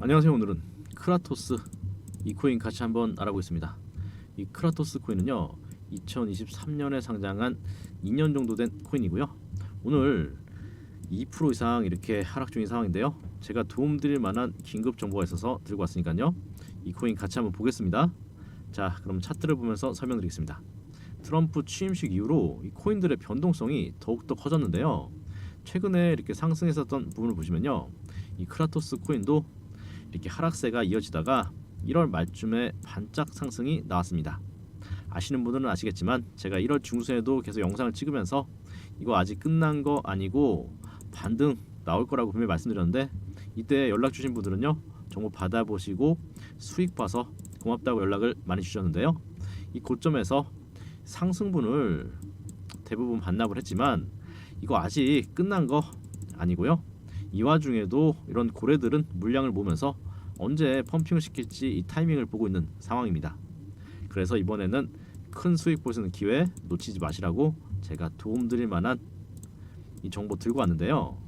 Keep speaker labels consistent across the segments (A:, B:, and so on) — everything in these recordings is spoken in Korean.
A: 안녕하세요. 오늘은 크라토스 이 코인 같이 한번 알아보겠습니다. 이 크라토스 코인은요. 2023년에 상장한 2년 정도 된 코인이고요. 오늘 2% 이상 이렇게 하락 중인 상황인데요. 제가 도움드릴 만한 긴급 정보가 있어서 들고 왔으니까요. 이 코인 같이 한번 보겠습니다. 자, 그럼 차트를 보면서 설명드리겠습니다. 트럼프 취임식 이후로 이 코인들의 변동성이 더욱더 커졌는데요. 최근에 이렇게 상승했었던 부분을 보시면요. 이 크라토스 코인도 이렇게 하락세가 이어지다가 1월 말쯤에 반짝 상승이 나왔습니다. 아시는 분들은 아시겠지만 제가 1월 중순에도 계속 영상을 찍으면서 이거 아직 끝난 거 아니고 반등 나올 거라고 분명히 말씀드렸는데 이때 연락 주신 분들은요 정보 받아보시고 수익 봐서 고맙다고 연락을 많이 주셨는데요 이 고점에서 상승분을 대부분 반납을 했지만 이거 아직 끝난 거 아니고요 이 와중에도 이런 고래들은 물량을 모으면서 언제 펌핑을 시킬지 이 타이밍을 보고 있는 상황입니다. 그래서 이번에는 큰 수익 보시는 기회 놓치지 마시라고 제가 도움드릴 만한 이 정보 들고 왔는데요.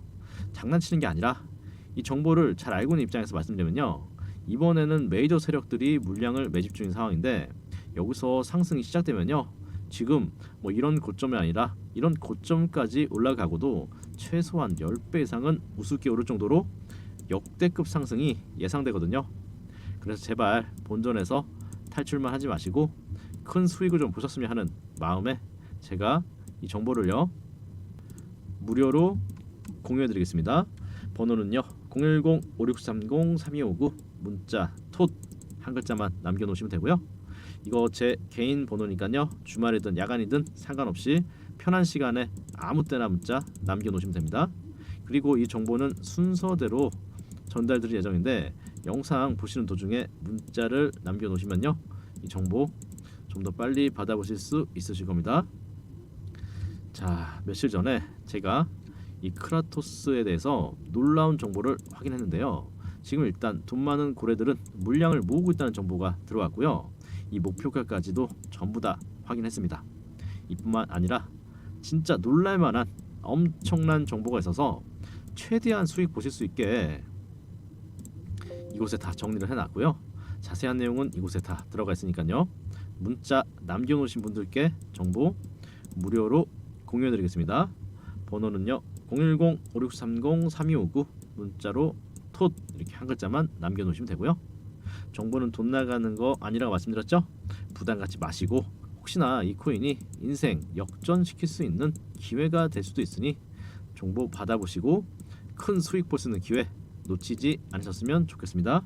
A: 장난치는 게 아니라 이 정보를 잘 알고 있는 입장에서 말씀드리면요. 이번에는 메이저 세력들이 물량을 매집 중인 상황인데 여기서 상승이 시작되면요. 지금 뭐 이런 고점이 아니라 이런 고점까지 올라가고도 최소한 10배 이상은 우습게 오를 정도로 역대급 상승이 예상되거든요. 그래서 제발 본전에서 탈출만 하지 마시고 큰 수익을 좀 보셨으면 하는 마음에 제가 이 정보를요 무료로 공유해 드리겠습니다. 번호는요 010-5630-3259 문자 톳 한 글자만 남겨놓으시면 되고요. 이거 제 개인 번호니까요 주말이든 야간이든 상관없이 편한 시간에 아무 때나 문자 남겨놓으시면 됩니다. 그리고 이 정보는 순서대로 전달드릴 예정인데 영상 보시는 도중에 문자를 남겨놓으시면요 이 정보 좀 더 빨리 받아보실 수 있으실 겁니다. 자 며칠 전에 제가 이 크라토스에 대해서 놀라운 정보를 확인했는데요. 지금 일단 돈 많은 고래들은 물량을 모으고 있다는 정보가 들어왔고요. 이 목표가까지도 전부 다 확인했습니다. 이뿐만 아니라 진짜 놀랄만한 엄청난 정보가 있어서 최대한 수익 보실 수 있게 이곳에 다 정리를 해놨고요. 자세한 내용은 이곳에 다 들어가 있으니까요. 문자 남겨놓으신 분들께 정보 무료로 공유해드리겠습니다. 번호는요 010-5630-3259 문자로 톳 이렇게 한 글자만 남겨놓으시면 되고요. 정보는 돈 나가는 거 아니라고 말씀드렸죠? 부담 갖지 마시고 혹시나 이 코인이 인생 역전시킬 수 있는 기회가 될 수도 있으니 정보 받아보시고 큰 수익 볼 수 있는 기회 놓치지 않으셨으면 좋겠습니다.